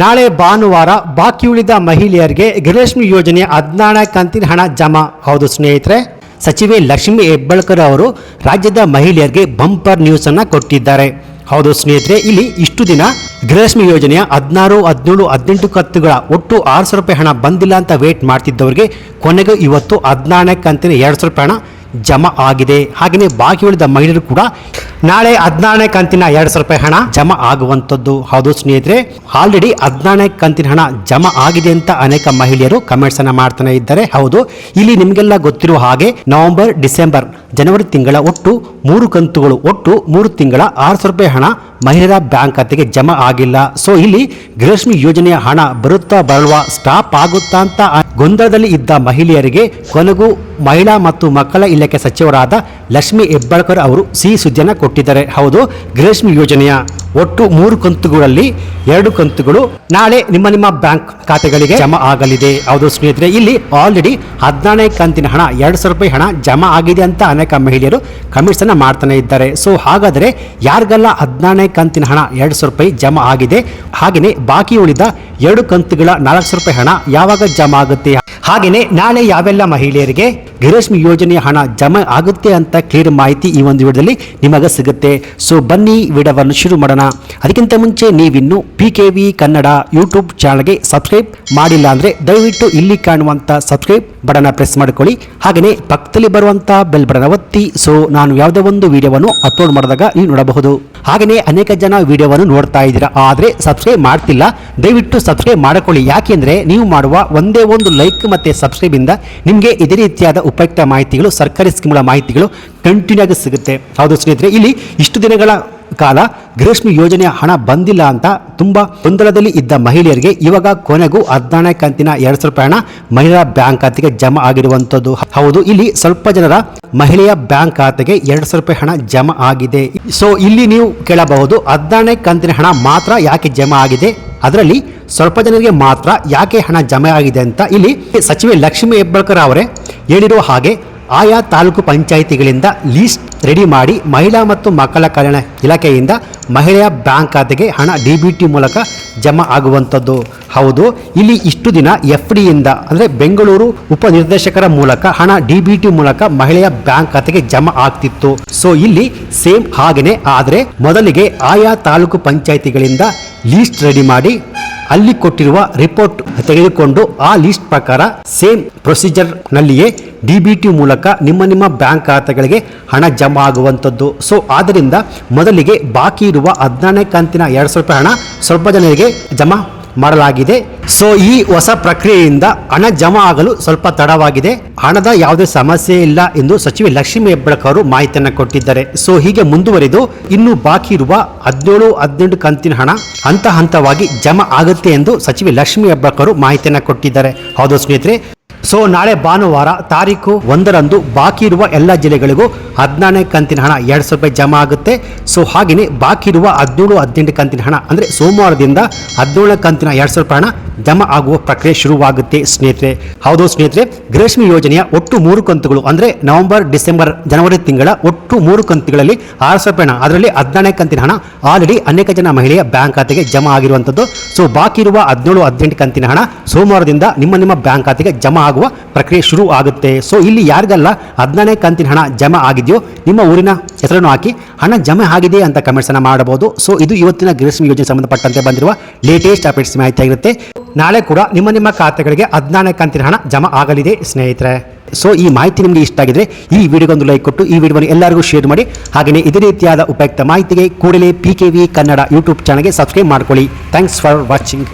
ನಾಳೆ ಭಾನುವಾರ ಬಾಕಿ ಉಳಿದ ಮಹಿಳೆಯರಿಗೆ ಗೃಹಲಕ್ಷ್ಮಿ ಯೋಜನೆ ಹದಿನಾರನೇ ಕಂತಿನ ಹಣ ಜಮಾ. ಹೌದು ಸ್ನೇಹಿತರೆ, ಸಚಿವೆ ಲಕ್ಷ್ಮಿ ಹೆಬ್ಬಾಳ್ಕರ್ ಅವರು ರಾಜ್ಯದ ಮಹಿಳೆಯರಿಗೆ ಬಂಪರ್ ನ್ಯೂಸ್ ಅನ್ನ ಕೊಟ್ಟಿದ್ದಾರೆ. ಹೌದು ಸ್ನೇಹಿತರೆ, ಇಲ್ಲಿ ಇಷ್ಟು ದಿನ ಗೃಹಲಕ್ಷ್ಮಿ ಯೋಜನೆಯ ಹದಿನಾರು, ಹದಿನೇಳು, ಹದಿನೆಂಟು ಕತ್ತುಗಳ ಒಟ್ಟು ಆರು ಸಾವಿರ ರೂಪಾಯಿ ಹಣ ಬಂದಿಲ್ಲ ಅಂತ ವೇಟ್ ಮಾಡ್ತಿದ್ದವರಿಗೆ ಕೊನೆಗೆ ಇವತ್ತು ಹದಿನಾರನೇ ಕಂತಿನ ಎರಡು ಸಾವಿರ ರೂಪಾಯಿ ಹಣ ಜಮಾ ಆಗಿದೆ. ಹಾಗೆಯೇ ಬಾಕಿ ಉಳಿದ ಮಹಿಳೆಯರು ಕೂಡ ನಾಳೆ ಹದಿನಾರನೇ ಕಂತಿನ ಎರಡು ಸಾವಿರ ರೂಪಾಯಿ ಹಣ ಜಮಾ ಆಗುವಂಥದ್ದು. ಹೌದು ಸ್ನೇಹಿತರೆ ಆಲ್ರೆಡಿ ಹದಿನಾರನೇ ಕಂತಿನ ಹಣ ಜಮಾ ಆಗಿದೆ ಅಂತ ಅನೇಕ ಮಹಿಳೆಯರು ಕಮೆಂಟ್ಸ್ ಅನ್ನ ಮಾಡ್ತಾನೆ ಇದ್ದಾರೆ. ಹೌದು, ಇಲ್ಲಿ ನಿಮಗೆಲ್ಲ ಗೊತ್ತಿರುವ ಹಾಗೆ ನವೆಂಬರ್, ಡಿಸೆಂಬರ್ ಜನವರಿ ತಿಂಗಳ ಒಟ್ಟು ಮೂರು ಕಂತುಗಳು, ಒಟ್ಟು ಮೂರು ತಿಂಗಳ ಆರು ಸಾವಿರ ರೂಪಾಯಿ ಹಣ ಮಹಿಳೆಯರ ಬ್ಯಾಂಕ್ ಖಾತೆಗೆ ಜಮಾ ಆಗಿಲ್ಲ. ಸೊ ಇಲ್ಲಿ ಗೃಹಲಕ್ಷ್ಮಿ ಯೋಜನೆಯ ಹಣ ಬರುತ್ತಾ ಬರಲ್ವಾ ಸ್ಟಾಪ್ ಆಗುತ್ತಾ ಅಂತ ಗೊಂದಲದಲ್ಲಿ ಇದ್ದ ಮಹಿಳೆಯರಿಗೆ ಕೊನೆಗೂ ಮಹಿಳಾ ಮತ್ತು ಮಕ್ಕಳ ಇಲಾಖೆ ಸಚಿವರಾದ ಲಕ್ಷ್ಮಿ ಹೆಬ್ಬಾಳ್ಕರ್ ಅವರು ಸಿಹಿ ಸುದ್ದಿಯನ್ನು ಕೊಟ್ಟಿದ್ದಾರೆ. ಹೌದು, ಗೃಹಲಕ್ಷ್ಮಿ ಯೋಜನೆಯ ಒಟ್ಟು ಮೂರು ಕಂತುಗಳಲ್ಲಿ ಎರಡು ಕಂತುಗಳು ನಾಳೆ ನಿಮ್ಮ ನಿಮ್ಮ ಬ್ಯಾಂಕ್ ಖಾತೆಗಳಿಗೆ ಜಮಾ ಆಗಲಿದೆ. ಹೌದು ಸ್ನೇಹಿತರೆ, ಇಲ್ಲಿ ಆಲ್ರೆಡಿ ಹದಿನಾರನೇ ಕಂತಿನ ಹಣ, ಎರಡು ಸಾವಿರ ರೂಪಾಯಿ ಹಣ ಜಮಾ ಆಗಿದೆ ಅಂತ ಅನೇಕ ಮಹಿಳೆಯರು ಕಮೆಂಟ್ಸ್ ಅನ್ನ ಮಾಡ್ತಾನೆ ಇದ್ದಾರೆ. ಸೊ ಹಾಗಾದ್ರೆ ಯಾರಿಗೆಲ್ಲ ಹದಿನಾರನೇ ಕಂತಿನ ಹಣ, ಎರಡು ಸಾವಿರ ರೂಪಾಯಿ ಜಮಾ ಆಗಿದೆ ಹಾಗೆಯೇ ಬಾಕಿ ಉಳಿದ ಎರಡು ಕಂತುಗಳ ನಾಲ್ಕು ಸಾವಿರ ರೂಪಾಯಿ ಹಣ ಯಾವಾಗ ಜಮಾ ಆಗುತ್ತೆ? ಹಾಗೆಯೇ ನಾಳೆ ಯಾವೆಲ್ಲ ಮಹಿಳೆಯರಿಗೆ ಗೃಹಲಕ್ಷ್ಮಿ ಯೋಜನೆಯ ಹಣ ಜಮಾ ಆಗುತ್ತೆ ಅಂತ ಕ್ಲಿಯರ್ ಮಾಹಿತಿ ಈ ಒಂದು ವಿಡಿಯೋದಲ್ಲಿ ನಿಮಗೆ ಸಿಗುತ್ತೆ. ಸೊ ಬನ್ನಿ ವಿಡಿಯೋವನ್ನು ಶುರು ಮಾಡೋಣ. ಅದಕ್ಕಿಂತ ಮುಂಚೆ ನೀವಿನ್ನು P K V Kannada YouTube ಚಾನಲ್ಗೆ ಸಬ್ಸ್ಕ್ರೈಬ್ ಮಾಡಿಲ್ಲ ಅಂದರೆ ದಯವಿಟ್ಟು ಇಲ್ಲಿ ಕಾಣುವಂಥ ಸಬ್ಸ್ಕ್ರೈಬ್ ಬಟನ್ನ ಪ್ರೆಸ್ ಮಾಡ್ಕೊಳ್ಳಿ. ಹಾಗೆಯೇ ಪಕ್ಕದಲ್ಲಿ ಬರುವಂಥ ಬೆಲ್ ಬಟನ ಒತ್ತಿ. ಸೊ ನಾನು ಯಾವುದೇ ಒಂದು ವಿಡಿಯೋವನ್ನು ಅಪ್ಲೋಡ್ ಮಾಡಿದಾಗ ನೀವು ನೋಡಬಹುದು. ಹಾಗೆಯೇ ಅನೇಕ ಜನ ವಿಡಿಯೋವನ್ನು ನೋಡ್ತಾ ಇದ್ದೀರಾ. ಆದರೆ ಸಬ್ಸ್ಕ್ರೈಬ್ ಮಾಡ್ತಿಲ್ಲ. ದಯವಿಟ್ಟು ಸಬ್ಸ್ಕ್ರೈಬ್ ಮಾಡಿಕೊಳ್ಳಿ. ಯಾಕೆಂದರೆ ನೀವು ಮಾಡುವ ಒಂದೇ ಒಂದು ಲೈಕ್ ಸಬ್ಸ್ಕ್ರೈಬಿಂದ ನಿಮಗೆ ಇದೇ ರೀತಿಯಾದ ಉಪಯುಕ್ತ ಮಾಹಿತಿಗಳು, ಸರ್ಕಾರಿ ಸ್ಕೀಮ್ಗಳ ಮಾಹಿತಿಗಳು ಕಂಟಿನ್ಯೂ ಆಗಿ ಸಿಗುತ್ತೆ. ಹೌದು ಸ್ನೇಹಿತರೆ, ಇಲ್ಲಿ ಇಷ್ಟು ದಿನಗಳ ಕಾಲ ಗೃಹಲಕ್ಷ್ಮಿ ಯೋಜನೆಯ ಹಣ ಬಂದಿಲ್ಲ ಅಂತ ತುಂಬ ಗೊಂದಲದಲ್ಲಿ ಇದ್ದ ಮಹಿಳೆಯರಿಗೆ ಇವಾಗ ಕೊನೆಗೂ ಹದಿನಾರನೇ ಕಂತಿನ ಎರಡು ಸಾವಿರ ರೂಪಾಯಿ ಹಣ ಮಹಿಳಾ ಬ್ಯಾಂಕ್ ಖಾತೆಗೆ ಜಮಾ ಆಗಿರುವಂಥದ್ದು ಹೌದು, ಇಲ್ಲಿ ಸ್ವಲ್ಪ ಜನರ ಮಹಿಳೆಯ ಬ್ಯಾಂಕ್ ಖಾತೆಗೆ ಎರಡು ಸಾವಿರ ರೂಪಾಯಿ ಹಣ ಜಮಾ ಆಗಿದೆ. ಸೊ ಇಲ್ಲಿ ನೀವು ಕೇಳಬಹುದು, ಹದಿನಾರನೇ ಕಂತಿನ ಹಣ ಮಾತ್ರ ಯಾಕೆ ಜಮಾ ಆಗಿದೆ? ಅದರಲ್ಲಿ ಸ್ವಲ್ಪ ಜನರಿಗೆ ಮಾತ್ರ ಯಾಕೆ ಹಣ ಜಮೆ ಆಗಿದೆ ಅಂತ ಇಲ್ಲಿ ಸಚಿವೆ ಲಕ್ಷ್ಮಿ ಹೆಬ್ಬಾಳ್ಕರ್ ಅವರೇ ಹೇಳಿರುವ ಹಾಗೆ ಆಯಾ ತಾಲೂಕು ಪಂಚಾಯಿತಿಗಳಿಂದ ಲೀಸ್ಟ್ ರೆಡಿ ಮಾಡಿ ಮಹಿಳಾ ಮತ್ತು ಮಕ್ಕಳ ಕಲ್ಯಾಣ ಇಲಾಖೆಯಿಂದ ಮಹಿಳೆಯ ಬ್ಯಾಂಕ್ ಖಾತೆಗೆ ಹಣ ಡಿ ಬಿ ಟಿ ಮೂಲಕ ಜಮಾ ಆಗುವಂಥದ್ದು. ಹೌದು. ಇಲ್ಲಿ ಇಷ್ಟು ದಿನ ಎಫ್ ಡಿಯಿಂದ ಅಂದರೆ ಬೆಂಗಳೂರು ಉಪನಿರ್ದೇಶಕರ ಮೂಲಕ, ಹಣ ಡಿ ಬಿ ಟಿ ಮೂಲಕ ಮಹಿಳೆಯ ಬ್ಯಾಂಕ್ ಖಾತೆಗೆ ಜಮಾ ಆಗ್ತಿತ್ತು. ಸೊ ಇಲ್ಲಿ ಸೇಮ್ ಹಾಗೆಯೇ ಆದರೆ ಮೊದಲಿಗೆ ಆಯಾ ತಾಲೂಕು ಪಂಚಾಯಿತಿಗಳಿಂದ ಲೀಸ್ಟ್ ರೆಡಿ ಮಾಡಿ, ಅಲ್ಲಿ ಕೊಟ್ಟಿರುವ ರಿಪೋರ್ಟ್ ತೆಗೆದುಕೊಂಡು ಆ ಲೀಸ್ಟ್ ಪ್ರಕಾರ ಸೇಮ್ ಪ್ರೊಸೀಜರ್ ನಲ್ಲಿಯೇ ಡಿ ಬಿ ಟಿ ಮೂಲಕ ನಿಮ್ಮ ನಿಮ್ಮ ಬ್ಯಾಂಕ್ ಖಾತೆಗಳಿಗೆ ಹಣ ಜಮಾ ಆಗುವಂಥದ್ದು. ಸೊ ಆದ್ದರಿಂದ ಮೊದಲಿಗೆ ಬಾಕಿ ಇರುವ ಹದಿನಾರನೇ ಕಂತಿನ ಎರಡು ಸಾವಿರ ರೂಪಾಯಿ ಹಣ ಸ್ವಲ್ಪ ಜನರಿಗೆ ಜಮಾ ಮಾಡಲಾಗಿದೆ. ಸೊ ಈ ಹೊಸ ಪ್ರಕ್ರಿಯೆಯಿಂದ ಹಣ ಜಮಾ ಆಗಲು ಸ್ವಲ್ಪ ತಡವಾಗಿದೆ. ಹಣದ ಯಾವುದೇ ಸಮಸ್ಯೆ ಇಲ್ಲ ಎಂದು ಸಚಿವೆ ಲಕ್ಷ್ಮಿ ಹೆಬ್ಬಳಕರು ಮಾಹಿತಿಯನ್ನು ಕೊಟ್ಟಿದ್ದಾರೆ. ಸೊ ಹೀಗೆ ಮುಂದುವರಿದು ಇನ್ನು ಬಾಕಿ ಇರುವ ಹದಿನೇಳು, ಹದಿನೆಂಟು ಕಂತಿನ ಹಣ ಹಂತ ಹಂತವಾಗಿ ಜಮಾ ಆಗುತ್ತೆ ಎಂದು ಸಚಿವೆ ಲಕ್ಷ್ಮಿ ಹೆಬ್ಬಳಕರು ಮಾಹಿತಿಯನ್ನು ಕೊಟ್ಟಿದ್ದಾರೆ. ಹೌದು ಸ್ನೇಹಿತರೆ ಸೊ ನಾಳೆ ಭಾನುವಾರ ತಾರೀಕು ಒಂದರಂದು ಬಾಕಿ ಇರುವ ಎಲ್ಲ ಜಿಲ್ಲೆಗಳಿಗೂ ಹದಿನಾರನೇ ಕಂತಿನ ಹಣ ಎರಡು ಸಾವಿರ ರೂಪಾಯಿ ಜಮಾ ಆಗುತ್ತೆ. ಸೊ ಹಾಗೆಯೇ ಬಾಕಿ ಇರುವ ಹದಿನೇಳು, ಹದಿನೆಂಟು ಕಂತಿನ ಹಣ, ಅಂದರೆ ಸೋಮವಾರದಿಂದ ಹದಿನೇಳನೇ ಕಂತಿನ ಎರಡು ಸಾವಿರ ರೂಪಾಯಿ ಹಣ ಜಮಾ ಆಗುವ ಪ್ರಕ್ರಿಯೆ ಶುರುವಾಗುತ್ತೆ, ಸ್ನೇಹಿತರೆ. ಹೌದು ಸ್ನೇಹಿತರೆ ಗೃಹಲಕ್ಷ್ಮಿ ಯೋಜನೆಯ ಒಟ್ಟು ಮೂರು ಕಂತುಗಳು, ಅಂದರೆ ನವೆಂಬರ್, ಡಿಸೆಂಬರ್, ಜನವರಿ ತಿಂಗಳ ಒಟ್ಟು ಮೂರು ಕಂತುಗಳಲ್ಲಿ ಆರು ಸಾವಿರ ಹಣ ಅದರಲ್ಲಿ ಹದಿನಾರನೇ ಕಂತಿನ ಹಣ ಆಲ್ರೆಡಿ ಅನೇಕ ಜನ ಮಹಿಳೆಯ ಬ್ಯಾಂಕ್ ಖಾತೆಗೆ ಜಮಾ ಆಗಿರುವಂಥದ್ದು ಸೊ ಬಾಕಿ ಇರುವ ಹದಿನೇಳು, ಹದಿನೆಂಟು ಕಂತಿನ ಹಣ ಸೋಮವಾರದಿಂದ ನಿಮ್ಮ ನಿಮ್ಮ ಬ್ಯಾಂಕ್ ಖಾತೆಗೆ ಜಮಾ ಆಗುವ ಪ್ರಕ್ರಿಯೆ ಶುರು ಆಗುತ್ತೆ. ಸೊ ಇಲ್ಲಿ ಯಾರಿಗೆಲ್ಲ ಹದಿನಾರನೇ ಕಂತಿನ ಹಣ ಜಮಾ ಆಗಿದೆಯೋ, ನಿಮ್ಮ ಊರಿನ ಹೆಸರನ್ನು ಹಾಕಿ ಹಣ ಜಮಾ ಆಗಿದೆ ಅಂತ ಕಮೆಂಟ್ಸನ್ನು ಮಾಡಬಹುದು. ಸೊ ಇದು ಇವತ್ತಿನ ಗೃಹಲಕ್ಷ್ಮಿ ಯೋಜನೆ ಸಂಬಂಧಪಟ್ಟಂತೆ ಬಂದಿರುವ ಲೇಟೆಸ್ಟ್ ಅಪ್ಡೇಟ್ಸ್ ಮಾಹಿತಿ ಆಗಿರುತ್ತೆ. ನಾಳೆ ಕೂಡ ನಿಮ್ಮ ನಿಮ್ಮ ಖಾತೆಗಳಿಗೆ ಹದಿನಾರನೇ ಕಂತಿನ ಹಣ ಜಮಾ ಆಗಲಿದೆ, ಸ್ನೇಹಿತರೆ. ಸೊ ಈ ಮಾಹಿತಿ ನಿಮಗೆ ಇಷ್ಟ ಆಗಿದ್ರೆ ಈ ವಿಡಿಯೋಗೊಂದು ಲೈಕ್ ಕೊಟ್ಟು ಈ ವಿಡಿಯೋವನ್ನು ಎಲ್ಲರಿಗೂ ಶೇರ್ ಮಾಡಿ. ಹಾಗೆಯೇ ಇದೇ ರೀತಿಯಾದ ಉಪಯುಕ್ತ ಮಾಹಿತಿಗೆ ಕೂಡಲೇ P K V Kannada YouTube ಚಾನಲ್ಗೆ ಸಬ್ಸ್ಕ್ರೈಬ್ ಮಾಡ್ಕೊಳ್ಳಿ. Thanks for watching